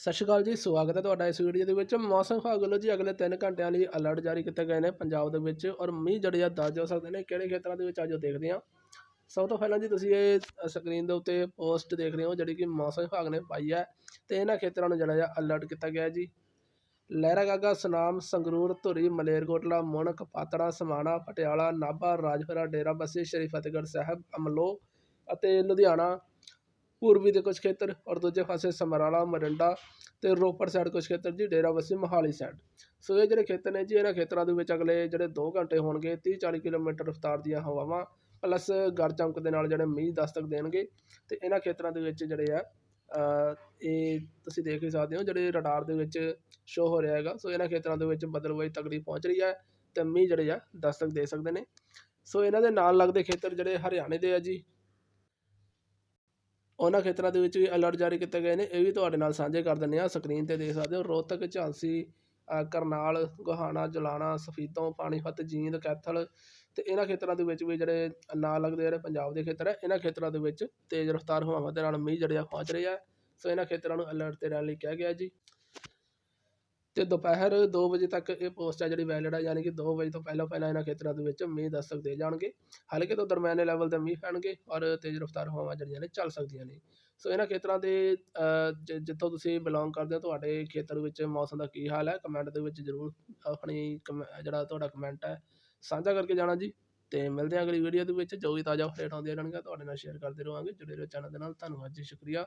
ਸਤਿ ਸ਼੍ਰੀ ਅਕਾਲ ਜੀ, ਸਵਾਗਤ ਹੈ ਤੁਹਾਡਾ ਇਸ ਵੀਡੀਓ ਦੇ ਵਿੱਚ। ਮੌਸਮ ਵਿਭਾਗ ਵੱਲੋਂ ਜੀ ਅਗਲੇ 3 ਘੰਟਿਆਂ ਲਈ ਅਲਰਟ ਜਾਰੀ ਕੀਤੇ ਗਏ ਨੇ ਪੰਜਾਬ ਦੇ ਵਿੱਚ ਔਰ ਮੀਂਹ ਜਿਹੜੇ ਆ ਦੱਸ ਜਾ ਸਕਦੇ ਨੇ ਕਿਹੜੇ ਖੇਤਰਾਂ ਦੇ ਵਿੱਚ ਅੱਜ ਉਹ ਦੇਖਦੇ ਹਾਂ। ਸਭ ਤੋਂ ਪਹਿਲਾਂ ਜੀ ਤੁਸੀਂ ਇਹ ਸਕਰੀਨ ਦੇ ਉੱਤੇ ਪੋਸਟ ਦੇਖ ਰਹੇ ਹੋ ਜਿਹੜੀ ਕਿ ਮੌਸਮ ਵਿਭਾਗ ਨੇ ਪਾਈ ਹੈ ਤੇ ਇਹਨਾਂ ਖੇਤਰਾਂ ਨੂੰ ਜਿਹੜਾ ਆ ਅਲਰਟ ਕੀਤਾ ਗਿਆ ਜੀ। ਲਹਿਰਾ ਗਾਗਾ, ਸੁਨਾਮ, ਸੰਗਰੂਰ, ਧੁਰੀ, ਮਲੇਰਕੋਟਲਾ ਮੁਣਕ ਪਾਤੜਾ, ਸਮਾਣਾ, ਪਟਿਆਲਾ, ਨਾਭਾ, ਰਾਜਪੁਰਾ, ਡੇਰਾ ਬੱਸੀ, ਸ਼੍ਰੀ ਫਤਿਹਗੜ੍ਹ ਸਾਹਿਬ ਅਮਲੋ ਅਤੇ ਲੁਧਿਆਣਾ ਪੂਰਬੀ ਦੇ ਕੁਝ ਖੇਤਰ ਔਰ ਦੂਜੇ ਪਾਸੇ ਸਮਰਾਲਾ, ਮਰਿੰਡਾ ਤੇ ਰੋਪੜ ਸਾਈਡ ਕੁਝ ਖੇਤਰ ਜੀ ਡੇਰਾਬੱਸੀ ਮੋਹਾਲੀ ਸਾਈਡ ਸੋ ਇਹ ਜਿਹੜੇ ਖੇਤਰ ਨੇ ਜੀ, ਇਹਨਾਂ ਖੇਤਰਾਂ ਦੇ ਵਿੱਚ ਅਗਲੇ ਜਿਹੜੇ 2 ਘੰਟੇ ਹੋਣਗੇ 30 40 ਕਿਲੋਮੀਟਰ ਰਫ਼ਤਾਰ ਦੀਆਂ ਹਵਾਵਾਂ ਪਲੱਸ ਗਰ ਚਮਕ ਦੇ ਨਾਲ ਜਿਹੜੇ ਮੀਂਹ ਦਸਤਕ ਦੇਣਗੇ ਤੇ ਇਹਨਾਂ ਖੇਤਰਾਂ ਦੇ ਵਿੱਚ ਜਿਹੜੇ ਆ ਇਹ ਤੁਸੀਂ ਦੇਖ ਹੀ ਸਕਦੇ ਹੋ, ਜਿਹੜੇ ਰਡਾਰ ਦੇ ਵਿੱਚ ਸ਼ੋ ਹੋ ਰਿਹਾ ਹੈਗਾ। ਸੋ ਇਹਨਾਂ ਖੇਤਰਾਂ ਦੇ ਵਿੱਚ ਬਦਲਵਾਈ ਤਕੜੀ ਪਹੁੰਚ ਰਹੀ ਹੈ ਤੇ ਮੀਂਹ ਜਿਹੜੇ ਆ ਦਸਤਕ ਦੇ ਸਕਦੇ ਨੇ। ਸੋ ਇਹਨਾਂ ਦੇ ਨਾਲ ਲੱਗਦੇ ਖੇਤਰ ਜਿਹੜੇ ਹਰਿਆਣੇ ਦੇ ਆ ਜੀ ਉਹਨਾਂ ਖੇਤਰਾਂ ਦੇ ਵਿੱਚ ਵੀ ਅਲਰਟ ਜਾਰੀ ਕੀਤੇ ਗਏ ਨੇ, ਇਹ ਵੀ ਤੁਹਾਡੇ ਨਾਲ ਸਾਂਝੇ ਕਰ ਦਿੰਦੇ ਹਾਂ। ਸਕਰੀਨ ਤੇ ਦੇਖ ਸਕਦੇ ਹੋ, ਰੋਹਤਕ, ਝਾਂਸੀ ਕਰਨਾਲ, ਗੋਹਾਣਾ, ਜਲਾਣਾ ਸਫੀਦੋਂ ਪਾਣੀਪਤ, ਜੀਂਦ, ਕੈਥਲ ਅਤੇ ਇਹਨਾਂ ਖੇਤਰਾਂ ਦੇ ਵਿੱਚ ਵੀ ਜਿਹੜੇ ਨਾਲ ਲੱਗਦੇ ਜਿਹੜੇ ਪੰਜਾਬ ਦੇ ਖੇਤਰ ਹੈ ਇਹਨਾਂ ਖੇਤਰਾਂ ਦੇ ਵਿੱਚ ਤੇਜ਼ ਰਫ਼ਤਾਰ ਹਵਾਵਾਂ ਦੇ ਨਾਲ ਮੀਂਹ ਜਿਹੜੇ ਆ ਪਹੁੰਚ ਰਹੇ ਆ ਸੋ ਇਹਨਾਂ ਖੇਤਰਾਂ ਨੂੰ ਅਲਰਟ ਤੇ ਰਹਿਣ ਲਈ ਕਿਹਾ ਗਿਆ ਜੀ। ਅਤੇ ਦੁਪਹਿਰ ਦੋ ਵਜੇ ਤੱਕ ਇਹ ਪੋਸਟ ਹੈ ਜਿਹੜੀ ਵੈਲਿਡ ਹੈ ਯਾਨੀ ਕਿ ਦੋ ਵਜੇ ਤੋਂ ਪਹਿਲਾਂ ਪਹਿਲਾਂ ਇਹਨਾਂ ਖੇਤਰਾਂ ਦੇ ਵਿੱਚ ਮੀਂਹ ਦਸਤਕ ਦੇ ਜਾਣਗੇ। ਹਲਕੇ ਤੋਂ ਦਰਮਿਆਨੇ ਲੈਵਲ ਤੇ ਮੀਂਹ ਪੈਣਗੇ ਔਰ ਤੇਜ਼ ਰਫ਼ਤਾਰ ਹਵਾਵਾਂ ਜਿਹੜੀਆਂ ਨੇ ਚੱਲ ਸਕਦੀਆਂ ਨੇ। ਸੋ ਇਹਨਾਂ ਖੇਤਰਾਂ ਦੇ ਜਿੱਥੋਂ ਤੁਸੀਂ ਬਿਲੋਂਗ ਕਰਦੇ ਹੋ, ਤੁਹਾਡੇ ਖੇਤਰ ਵਿੱਚ ਮੌਸਮ ਦਾ ਕੀ ਹਾਲ ਹੈ? ਕਮੈਂਟ ਦੇ ਵਿੱਚ ਜ਼ਰੂਰ ਆਪਣੀ ਕਮ- ਜਿਹੜਾ ਤੁਹਾਡਾ ਕਮੈਂਟ ਹੈ, ਸਾਂਝਾ ਕਰਕੇ ਜਾਣਾ ਜੀ। ਤੇ ਮਿਲਦੇ ਹਾਂ ਅਗਲੀ ਵੀਡੀਓ ਦੇ ਵਿੱਚ। ਜੋ ਵੀ ਤਾਜ਼ਾ ਅਪਡੇਟ ਆਉਂਦੀਆਂ ਰਹਿਣਗੀਆਂ ਤੁਹਾਡੇ ਨਾਲ ਸ਼ੇਅਰ ਕਰਦੇ ਰਹਾਂਗੇ ਜੁੜੇ ਰਹੋ ਚੈਨਲ ਦੇ ਨਾਲ। ਧੰਨਵਾਦ ਜੀ, ਸ਼ੁਕਰੀਆ।